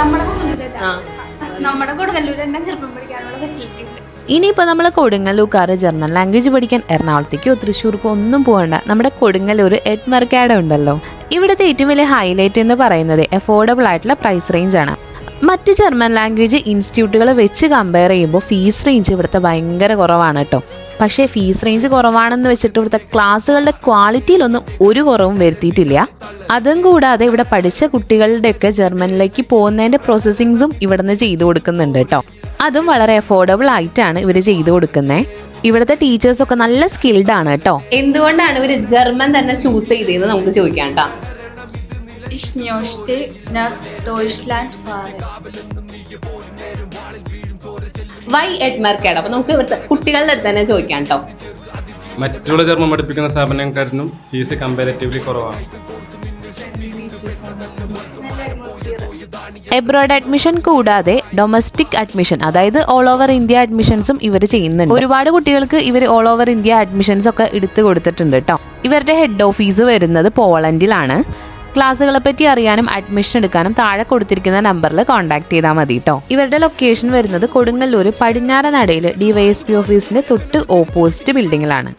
നമ്മുടെ നമ്മുടെ കൊടുങ്ങല്ലൂർ തന്നെ ചെറുപ്പം പഠിക്കാനുള്ള ഫെസിലിറ്റി ഉണ്ട്. ഇനിയിപ്പോൾ നമ്മൾ കൊടുങ്ങല്ലൂർക്കാർ ജർമ്മൻ ലാംഗ്വേജ് പഠിക്കാൻ എറണാകുളത്തേക്കോ തൃശ്ശൂർക്കോ ഒന്നും പോകണ്ട നമ്മുടെ കൊടുങ്ങല്ലൂർ എഡ്മർക്കാഡ ഉണ്ടല്ലോ. ഇവിടുത്തെ ഏറ്റവും വലിയ ഹൈലൈറ്റ് എന്ന് പറയുന്നത് അഫോർഡബിൾ ആയിട്ടുള്ള പ്രൈസ് റേഞ്ച് ആണ്. മറ്റ് ജർമ്മൻ ലാംഗ്വേജ് ഇൻസ്റ്റിറ്റ്യൂട്ടുകൾ വെച്ച് കമ്പയർ ചെയ്യുമ്പോൾ ഫീസ് റേഞ്ച് ഇവിടുത്തെ ഭയങ്കര കുറവാണ് കേട്ടോ. പക്ഷേ ഫീസ് റേഞ്ച് കുറവാണെന്ന് വെച്ചിട്ട് ഇവിടുത്തെ ക്ലാസ്സുകളുടെ ക്വാളിറ്റിയിലൊന്നും ഒരു കുറവും വരുത്തിയിട്ടില്ല. അതും കൂടാതെ ഇവിടെ പഠിച്ച കുട്ടികളുടെയൊക്കെ ജർമ്മനിലേക്ക് പോകുന്നതിന്റെ പ്രോസസ്സിങ്സും ഇവിടുന്ന് ചെയ്തു കൊടുക്കുന്നുണ്ട് കേട്ടോ. അതും വളരെ അഫോർഡബിൾ ആയിട്ടാണ് ഇവർ ചെയ്തു കൊടുക്കുന്നത് ഇവിടുത്തെ ടീച്ചേഴ്സ് ഒക്കെ നല്ല സ്കിൽഡ് ആണ് കേട്ടോ. എന്തുകൊണ്ടാണ് ഇവർ ജർമ്മൻ തന്നെ ചൂസ് ചെയ്തതെന്ന് നമുക്ക് ചോദിക്കാം കേട്ടോ. വൈ എഡ്മർക്കാഡ് അപ്പൊ നമുക്ക് ഇവിടുത്തെ കുട്ടികളുടെ അടുത്ത് തന്നെ ചോദിക്കാം കേട്ടോ മറ്റുള്ള ചർമ്മം പഠിപ്പിക്കുന്ന സ്ഥാപനക്കാരനും ഫീസ് കമ്പാരിറ്റീവ്ലി കുറവാണ്. എബ്രോഡ് അഡ്മിഷൻ കൂടാതെ ഡൊമസ്റ്റിക് അഡ്മിഷൻ അതായത് ഓൾ ഓവർ ഇന്ത്യ അഡ്മിഷൻസും ഇവർ ചെയ്യുന്നുണ്ട്. ഒരുപാട് കുട്ടികൾക്ക് ഇവർ ഓൾ ഓവർ ഇന്ത്യ അഡ്മിഷൻസ് ഒക്കെ എടുത്തു കൊടുത്തിട്ടുണ്ട് കേട്ടോ ഇവരുടെ ഹെഡ് ഓഫീസ് വരുന്നത് പോളണ്ടിലാണ്. ക്ലാസ്സുകളെ പറ്റി അറിയാനും അഡ്മിഷൻ എടുക്കാനും താഴെ കൊടുത്തിരിക്കുന്ന നമ്പറിൽ കോൺടാക്ട് ചെയ്താൽ മതി കേട്ടോ ഇവരുടെ ലൊക്കേഷൻ വരുന്നത് കൊടുങ്ങല്ലൂർ പടിഞ്ഞാറനടയിൽ ഡിവൈഎസ്പി ഓഫീസിന്റെ തൊട്ട് ഓപ്പോസിറ്റ് ബിൽഡിങ്ങിലാണ്